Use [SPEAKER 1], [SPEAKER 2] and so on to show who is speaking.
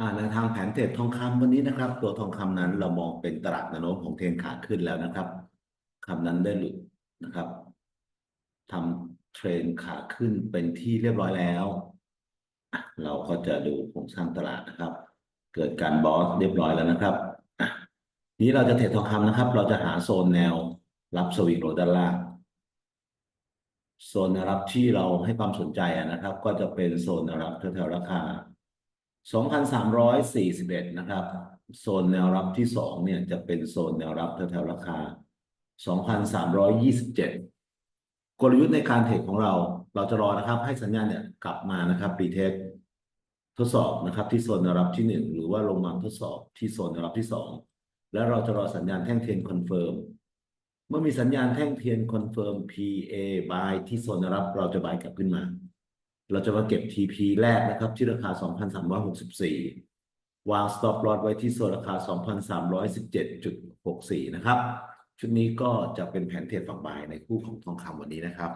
[SPEAKER 1] อ่าในทางแผนเทรดทองคำวันนี้นะครับ ตัวทองคำนั้นเรามองเป็นตลาดแนวโน้มของเทรนขาขึ้นแล้วนะครับคำนั้นได้หลุดนะครับทำเทรนขาขึ้นเป็นที่เรียบร้อยแล้ว เราก็จะดูโครงสร้างตลาดนะครับ เกิดการบอสเรียบร้อยแล้วนะครับนี้เราจะเทรดทองคำนะครับ เราจะหาโซนแนวรับสวิงโรด้านล่างโซนรับที่เราให้ความสนใจนะครับ ก็จะเป็นโซนรับแถวๆราคา 2,341 นะครับ โซนแนวรับที่สองเนี่ยจะเป็นโซนแนวรับแถวๆราคา 2,327 กลยุทธ์ในการเทรดของเรา เราจะรอนะครับ ให้สัญญาณเนี่ยกลับมานะครับรีเทสทดสอบนะครับที่โซนแนวรับที่หนึ่งหรือว่าลงมาทดสอบที่โซนแนวรับที่สองแล้วเราจะรอสัญญาณแท่งเทียนคอนเฟิร์มเมื่อมีสัญญาณแท่งเทียนคอนเฟิร์ม PA buy ที่โซนแนวรับเราจะ buy กลับขึ้นมา เราจะมาเก็บ TP แรกนะครับ ที่ราคา 2,364 วาง stop loss ไว้ที่โซนราคา 2,317.64 นะครับ ชุดนี้ก็จะเป็นแผนเทรดฝั่งบายในคู่ของทองคำวันนี้นะครับ